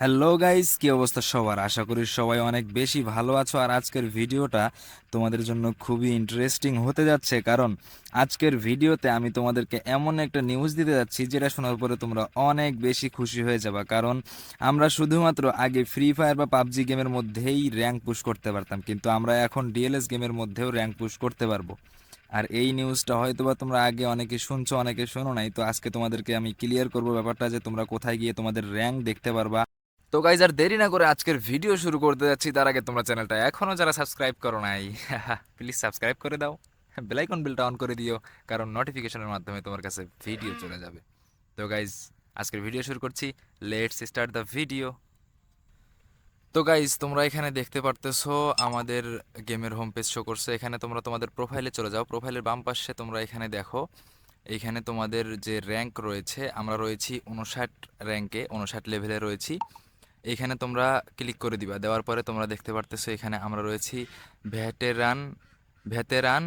Hello guys কি অবস্থা সবার? আশা করি সবাই অনেক বেশি ভালো আছো। আর আজকের ভিডিওটা তোমাদের জন্য খুবই ইন্টারেস্টিং হতে যাচ্ছে। কারণ আজকের ভিডিওতে আমি তোমাদেরকে এমন একটা নিউজ দিতে যাচ্ছি, যেটা শোনার পরে তোমরা অনেক বেশি খুশি হয়ে যাবা। কারণ আমরা শুধুমাত্র আগে ফ্রি ফায়ার বা পাবজি গেমের মধ্যেই র্যাঙ্ক পুশ করতে পারতাম, কিন্তু আমরা এখন ডিএলএস গেমের মধ্যেও র্যাঙ্ক পুশ করতে পারব। আর এই নিউজটা হয়তোবা তোমরা আগে অনেকে শুনছো, অনেকে শোনো নাই। তো আজকে তোমাদেরকে আমি ক্লিয়ার করব ব্যাপারটা যে তোমরা কোথায় গিয়ে তোমাদের র্যাঙ্ক দেখতে পারবা। তো গাইজ আর দেরি না করে আজকের ভিডিও শুরু করতে যাচ্ছি। তার আগে তোমরা চ্যানেলটা এখনও যারা সাবস্ক্রাইব করো নাই প্লিজ সাবস্ক্রাইব করে দাও। বেলাইকন বিলটা অন করে দিও, কারণ নোটিফিকেশনের মাধ্যমে তোমার কাছে ভিডিও চলে যাবে। তো গাইজ আজকের ভিডিও শুরু করছি। লেটস স্টার্ট দ্য ভিডিও তো গাইজ তোমরা এখানে দেখতে পারতেছো, আমাদের গেমের হোম পেজ শো করছে। এখানে তোমরা তোমাদের প্রোফাইলে চলে যাও। প্রোফাইলের বাম পাশে তোমরা এখানে দেখো, এখানে তোমাদের যে র্যাঙ্ক রয়েছে, আমরা রয়েছি উনষাট র্যাঙ্কে উনষাট লেভেলে রয়েছি। এখানে তোমরা ক্লিক করে দিবা। দেওয়ার পরে তোমরা দেখতে পারতেছো এখানে আমরা রয়েছি ভেটেরান ভেতেরান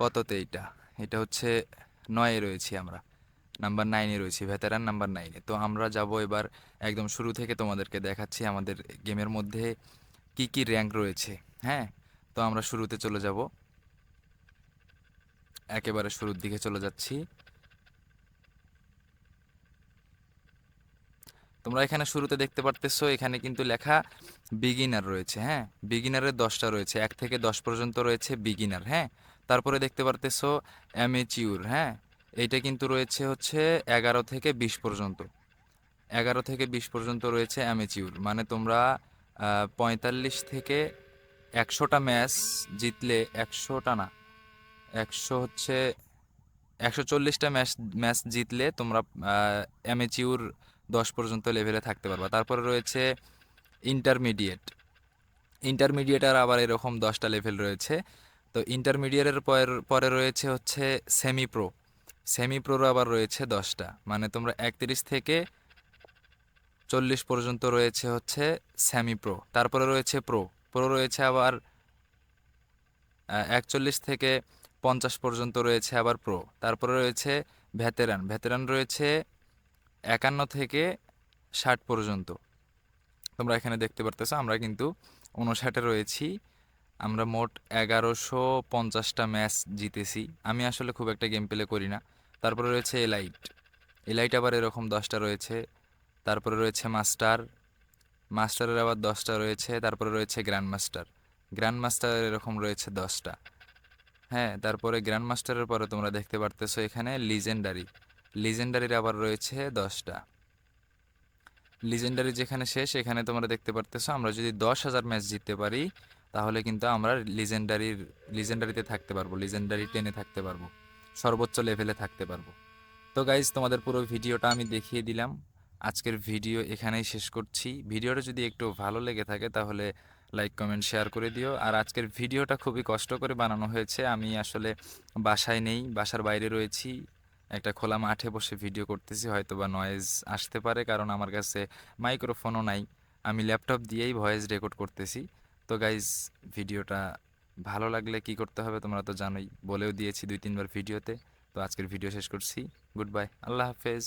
কততে এটা এটা হচ্ছে নয়ে রয়েছি আমরা। নাম্বার নাইনে রয়েছি ভেতেরান নাম্বার নাইনে। তো আমরা যাব এবার একদম শুরু থেকে তোমাদেরকে দেখাচ্ছি আমাদের গেমের মধ্যে কি কি র্যাঙ্ক রয়েছে হ্যাঁ? তো আমরা শুরুতে চলে যাব। একেবারে শুরুর দিকে চলে যাচ্ছি। তোমরা এখানে শুরুতে দেখতে পারতেছো, এখানে কিন্তু লেখা বিগিনার রয়েছে হ্যাঁ? বিগিনারের দশটা রয়েছে, এক থেকে দশ পর্যন্ত রয়েছে বিগিনার হ্যাঁ? তারপরে দেখতে পারতেছো অ্যামেচিউর হ্যাঁ? এইটা কিন্তু রয়েছে হচ্ছে এগারো থেকে বিশ পর্যন্ত। এগারো থেকে বিশ পর্যন্ত রয়েছে অ্যামেচিউর মানে তোমরা পঁয়তাল্লিশ থেকে একশোটা ম্যাচ জিতলে একশোটা না, একশো হচ্ছে, একশো চল্লিশটা ম্যাচ ম্যাচ জিতলে তোমরা অ্যামেচিউর দশ পর্যন্ত লেভেলে থাকতে পারবা। তারপরে রয়েছে ইন্টারমিডিয়েট ইন্টারমিডিয়েটের আবার এরকম দশটা লেভেল রয়েছে। তো ইন্টারমিডিয়েটের পর, পরে রয়েছে হচ্ছে সেমি প্রো সেমি প্রোরও আবার রয়েছে দশটা। মানে তোমরা একত্রিশ থেকে চল্লিশ পর্যন্ত রয়েছে হচ্ছে সেমি প্রো তারপরে রয়েছে প্রো প্রো রয়েছে আবার একচল্লিশ থেকে পঞ্চাশ পর্যন্ত রয়েছে আবার প্রো তারপরে রয়েছে ভেতেরান। ভেতেরান রয়েছে একান্ন থেকে ষাট পর্যন্ত। তোমরা এখানে দেখতে পারতেছো, আমরা কিন্তু উনষাটে রয়েছি। আমরা মোট এগারোশো পঞ্চাশটা ম্যাচ জিতেছি। আমি আসলে খুব একটা গেম প্লে করি না। তারপরে রয়েছে এলাইট এলাইট আবার এরকম দশটা রয়েছে। তারপরে রয়েছে মাস্টার মাস্টারের আবার দশটা রয়েছে। তারপরে রয়েছে গ্র্যান্ড মাস্টার গ্র্যান্ড মাস্টারের এরকম রয়েছে দশটা। হ্যাঁ তারপরে গ্র্যান্ড মাস্টারের পরে তোমরা দেখতে পারতেছো এখানে লিজেন্ডারি লিজেন্ডারির আবার রয়েছে দশটা। লিজেন্ডারি যেখানে শেষ, এখানে তোমরা দেখতে পারতেছো, আমরা যদি দশ হাজার ম্যাচ জিততে পারি, তাহলে কিন্তু আমরা লিজেন্ডারির লিজেন্ডারিতে থাকতে পারব লিজেন্ডারি টেনে থাকতে পারব, সর্বোচ্চ লেভেলে থাকতে পারব। তো গাইজ তোমাদের পুরো ভিডিওটা আমি দেখিয়ে দিলাম। আজকের ভিডিও এখানেই শেষ করছি। ভিডিওটা যদি একটু ভালো লেগে থাকে, তাহলে লাইক কমেন্ট শেয়ার করে দিও। আর আজকের ভিডিওটা খুবই কষ্ট করে বানানো হয়েছে। আমি আসলে বাসায় নেই, বাসার বাইরে রয়েছি। একটা খোলা মাঠে বসে ভিডিও করতেছি হয়তো বা নয়েজ আসতে পারে, কারণ আমার কাছে মাইক্রোফোনও নাই। আমি ল্যাপটপ দিয়েই ভয়েস রেকর্ড করতেছি। তো গাইজ ভিডিওটা ভালো লাগলে কি করতে হবে তোমরা তো জানোই, বলেও দিয়েছি দুই তিনবার ভিডিওতে তো আজকের ভিডিও শেষ করছি। গুড বাই আল্লাহ হাফেজ।